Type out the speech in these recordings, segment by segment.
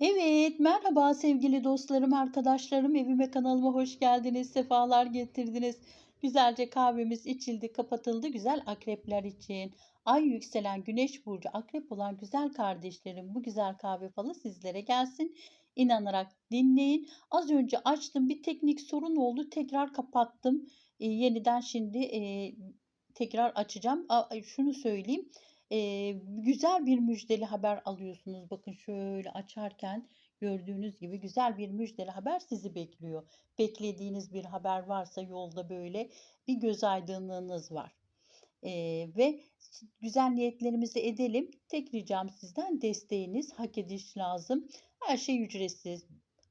Evet, merhaba sevgili dostlarım, arkadaşlarım. Evime, kanalıma hoş geldiniz, sefalar getirdiniz. Güzelce kahvemiz içildi, kapatıldı güzel akrepler için. Ay yükselen güneş burcu akrep olan güzel kardeşlerim bu güzel kahve falı sizlere gelsin. İnanarak dinleyin. Az önce açtım bir teknik sorun oldu tekrar kapattım. Eee, yeniden şimdi, eee, tekrar açacağım. A şunu söyleyeyim, eee, güzel bir müjdeli haber alıyorsunuz. Bakın şöyle açarken gördüğünüz gibi güzel bir müjdeli haber sizi bekliyor. Beklediğiniz bir haber varsa yolda böyle bir gözaydınlığınız var. Eee, ve güzel niyetlerimizi edelim. Tek ricam sizden desteğiniz, hak ediş lazım. Her şey ücretsiz.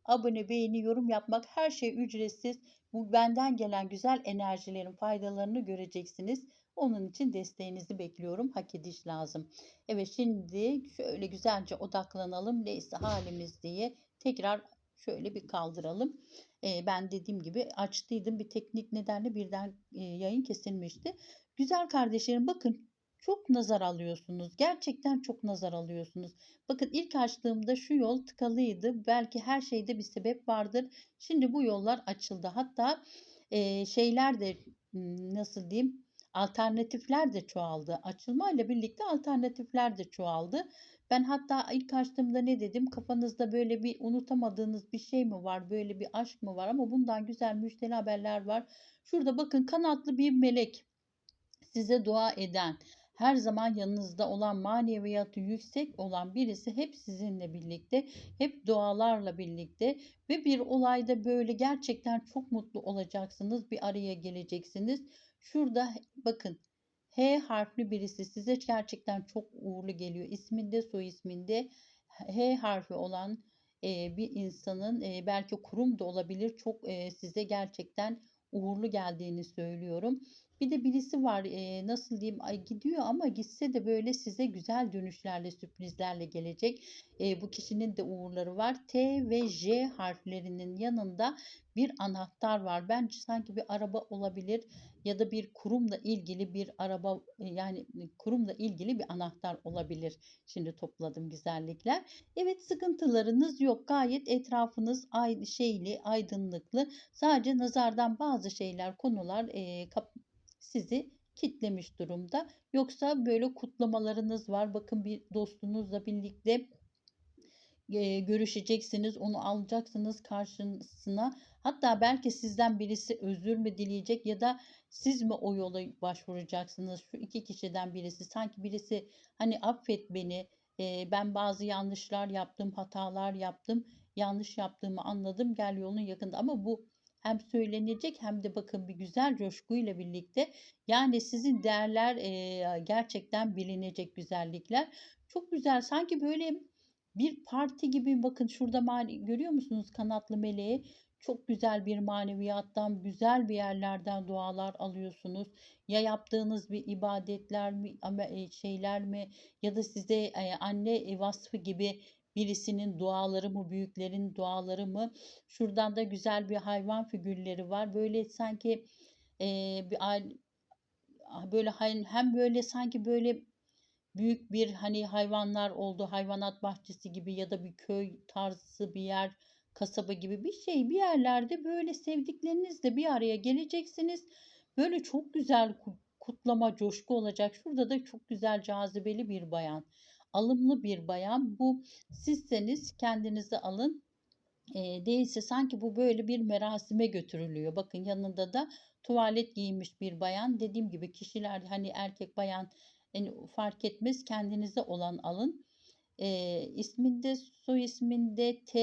Abone, beğeni, yorum yapmak her şey ücretsiz. Bu benden gelen güzel enerjilerin faydalarını göreceksiniz. Onun için desteğinizi bekliyorum. Hak ediş lazım. Evet, şimdi şöyle güzelce odaklanalım. Neyse halimiz diye tekrar şöyle bir kaldıralım. Eee, ben dediğim gibi açtıydım. Bir teknik nedenle birden, eee, yayın kesilmişti. Güzel kardeşlerim bakın çok nazar alıyorsunuz. Gerçekten çok nazar alıyorsunuz. Bakın ilk açtığımda şu yol tıkalıydı. Belki her şeyde bir sebep vardır. Şimdi bu yollar açıldı. Hatta, eee, şeyler de, ımm, nasıl diyeyim, alternatifler de çoğaldı. Açılmayla birlikte alternatifler de çoğaldı. Ben hatta ilk açtığımda ne dedim? Kafanızda böyle bir unutamadığınız bir şey mi var? Böyle bir aşk mı var? Ama bundan güzel müjdeli haberler var. Şurada bakın kanatlı bir melek size dua eden, her zaman yanınızda olan, maneviyatı yüksek olan birisi hep sizinle birlikte, hep dualarla birlikte ve bir olayda böyle gerçekten çok mutlu olacaksınız. Bir araya geleceksiniz. Şurada bakın H harfli birisi size gerçekten çok uğurlu geliyor. İsminde, soy isminde H harfi olan, eee, bir insanın, eee, belki kurum da olabilir. Çok, eee, size gerçekten uğurlu geldiğini söylüyorum. Bir de birisi var, eee, nasıl diyeyim, ay gidiyor ama gitse de böyle size güzel dönüşlerle, sürprizlerle gelecek. Eee, bu kişinin de uğurları var. T ve J harflerinin yanında bir anahtar var. Bence sanki bir araba olabilir ya da bir kurumla ilgili bir araba, yani kurumla ilgili bir anahtar olabilir. Şimdi topladım güzellikler. Evet, sıkıntılarınız yok. Gayet etrafınız ay şeyli, aydınlıklı. Sadece nazardan bazı şeyler, konular, eee, kap sizi kitlemiş durumda. Yoksa böyle kutlamalarınız var. Bakın bir dostunuzla birlikte eee, görüşeceksiniz. Onu alacaksınız karşısına. Hatta belki sizden birisi özür mü dileyecek ya da siz mi o yola başvuracaksınız? Şu 2 kişiden birisi. Sanki birisi hani affet beni, eee, ben bazı yanlışlar yaptım, hatalar yaptım. Yanlış yaptığımı anladım. Gel yolun yakında. Ama bu hem söylenecek hem de bakın bir güzel coşkuyla birlikte yani sizin değerler, eee, gerçekten bilinecek güzellikler. Çok güzel. Sanki böyle bir parti gibi bakın şurada mani görüyor musunuz kanatlı meleği? Çok güzel bir maneviyattan, güzel bir yerlerden dualar alıyorsunuz. Ya yaptığınız bir ibadetler mi, şeyler mi ya da size, anne, vasfı gibi birisinin duaları mı, büyüklerin duaları mı? Şuradan da güzel bir hayvan figürleri var. Böyle sanki, eee, bir ah, böyle hem böyle sanki böyle büyük bir, hani, hayvanlar olduğu hayvanat bahçesi gibi ya da bir köy tarzı bir yer, kasaba gibi bir şey. Bir yerlerde böyle sevdiklerinizle bir araya geleceksiniz. Böyle çok güzel ku kutlama, coşku olacak. Şurada da çok güzel cazibeli bir bayan, alımlı bir bayan. Bu sizseniz kendinizi alın. Eee, değilse sanki bu böyle bir merasime götürülüyor. Bakın yanında da tuvalet giymiş bir bayan. Dediğim gibi kişiler, hani, erkek, bayan, hani, fark etmez kendinize olan alın. Eee, isminde, soy isminde T,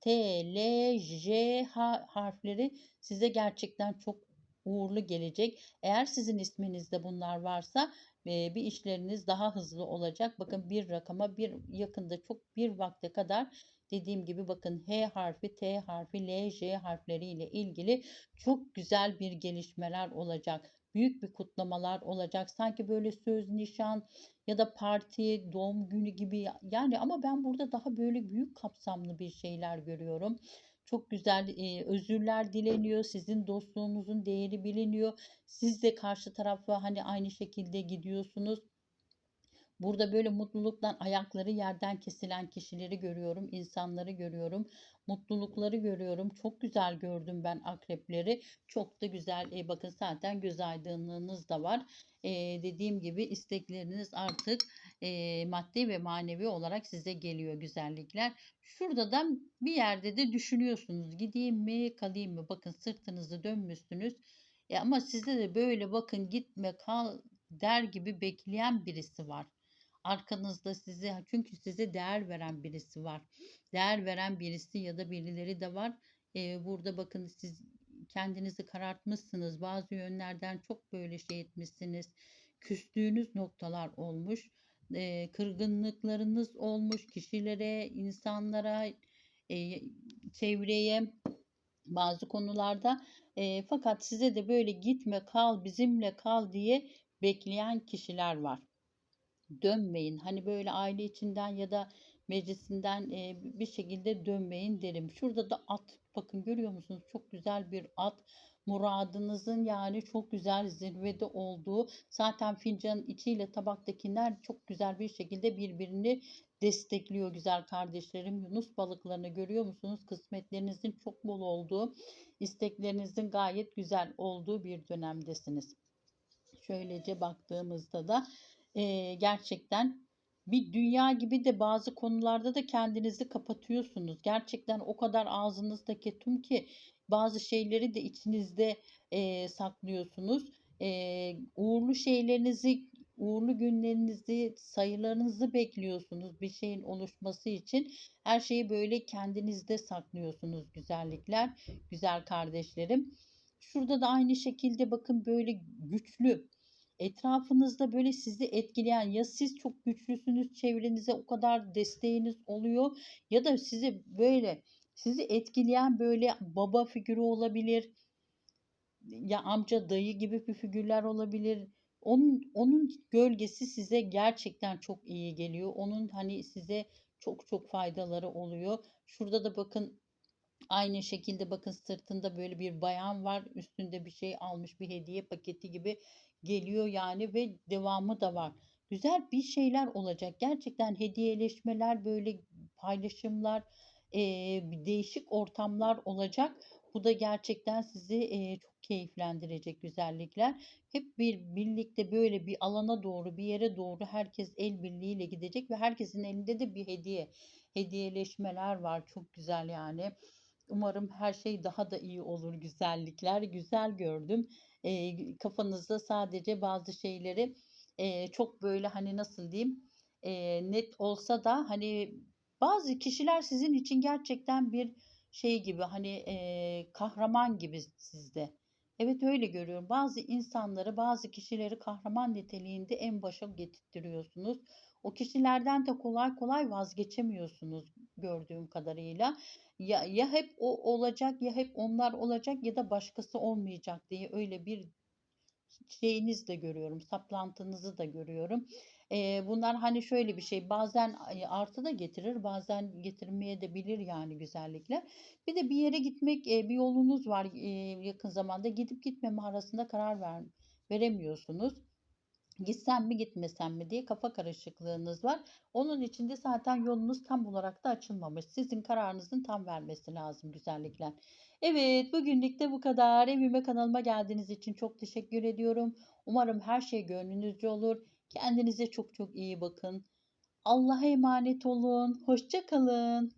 T, L, J, H harfleri size gerçekten çok uğurlu gelecek. Eğer sizin isminizde bunlar varsa, bir işleriniz daha hızlı olacak. Bakın bir rakama bir yakında çok bir vakte kadar dediğim gibi bakın H harfi, T harfi, L, J harfleriyle ilgili çok güzel bir gelişmeler olacak. Büyük bir kutlamalar olacak. Sanki böyle söz, nişan ya da parti, doğum günü gibi yani ama ben burada daha böyle büyük kapsamlı bir şeyler görüyorum. Çok güzel, eee, özürler dileniyor. Sizin dostluğunuzun değeri biliniyor. Siz de karşı tarafa, hani, aynı şekilde gidiyorsunuz. Burada böyle mutluluktan ayakları yerden kesilen kişileri görüyorum, insanları görüyorum, mutlulukları görüyorum. Çok güzel gördüm ben akrepleri. Çok da güzel. E, bakın zaten göz aydınlığınız da var. E, dediğim gibi istekleriniz artık e, maddi ve manevi olarak size geliyor güzellikler. Şurada da bir yerde de düşünüyorsunuz. Gideyim mi, kalayım mı? Bakın sırtınızı dönmüşsünüz. E, ama sizde de böyle bakın gitme kal der gibi bekleyen birisi var. Arkanızda sizi çünkü size değer veren birisi var. Değer veren birisi ya da birileri de var. Ee, burada bakın siz kendinizi karartmışsınız. Bazı yönlerden çok böyle şey etmişsiniz. Küstüğünüz noktalar olmuş. Ee, kırgınlıklarınız olmuş kişilere, insanlara, e, çevreye bazı konularda. E, fakat size de böyle gitme kal bizimle kal diye bekleyen kişiler var dönmeyin. Hani böyle aile içinden ya da meclisinden e, bir şekilde dönmeyin derim. Şurada da at bakın görüyor musunuz? Çok güzel bir at. Muradınızın yani çok güzel zirvede olduğu zaten fincanın içiyle tabaktakiler çok güzel bir şekilde birbirini destekliyor güzel kardeşlerim. Yunus balıklarını görüyor musunuz? Kısmetlerinizin çok bol olduğu, isteklerinizin gayet güzel olduğu bir dönemdesiniz. Şöylece baktığımızda da e, gerçekten bir dünya gibi de bazı konularda da kendinizi kapatıyorsunuz. Gerçekten o kadar ağzınızda ketum ki bazı şeyleri de içinizde e, saklıyorsunuz. E, uğurlu şeylerinizi, uğurlu günlerinizi, sayılarınızı bekliyorsunuz bir şeyin oluşması için. Her şeyi böyle kendinizde saklıyorsunuz güzellikler, güzel kardeşlerim. Şurada da aynı şekilde bakın böyle güçlü etrafınızda böyle sizi etkileyen ya siz çok güçlüsünüz çevrenize o kadar desteğiniz oluyor ya da sizi böyle sizi etkileyen böyle baba figürü olabilir ya amca dayı gibi bir figürler olabilir. Onun onun gölgesi size gerçekten çok iyi geliyor. Onun hani size çok çok faydaları oluyor. Şurada da bakın Aynı şekilde bakın sırtında böyle bir bayan var. Üstünde bir şey almış bir hediye paketi gibi geliyor yani ve devamı da var. Güzel bir şeyler olacak. Gerçekten hediyeleşmeler böyle paylaşımlar e, değişik ortamlar olacak. Bu da gerçekten sizi e, çok keyiflendirecek güzellikler. Hep bir birlikte böyle bir alana doğru bir yere doğru herkes el birliğiyle gidecek ve herkesin elinde de bir hediye. Hediyeleşmeler var çok güzel yani. Umarım her şey daha da iyi olur güzellikler. Güzel gördüm. E, kafanızda sadece bazı şeyleri e, çok böyle hani nasıl diyeyim e, net olsa da hani bazı kişiler sizin için gerçekten bir şey gibi hani e, kahraman gibi sizde. Evet öyle görüyorum. Bazı insanları, bazı kişileri kahraman niteliğinde en başa getirtiyorsunuz. O kişilerden de kolay kolay vazgeçemiyorsunuz gördüğüm kadarıyla. Ya, ya hep o olacak ya hep onlar olacak ya da başkası olmayacak diye öyle bir şeyiniz de görüyorum. Saplantınızı da görüyorum. Ee, bunlar hani şöyle bir şey bazen artı da getirir bazen getirmeye de bilir yani güzellikler. Bir de bir yere gitmek bir yolunuz var yakın zamanda gidip gitmeme arasında karar ver, veremiyorsunuz. Gitsem mi gitmesem mi diye kafa karışıklığınız var. Onun için de zaten yolunuz tam olarak da açılmamış. Sizin kararınızın tam vermesi lazım güzellikler. Evet bugünlük de bu kadar. Evime kanalıma geldiğiniz için çok teşekkür ediyorum. Umarım her şey gönlünüzce olur. Kendinize çok çok iyi bakın. Allah'a emanet olun. Hoşça kalın.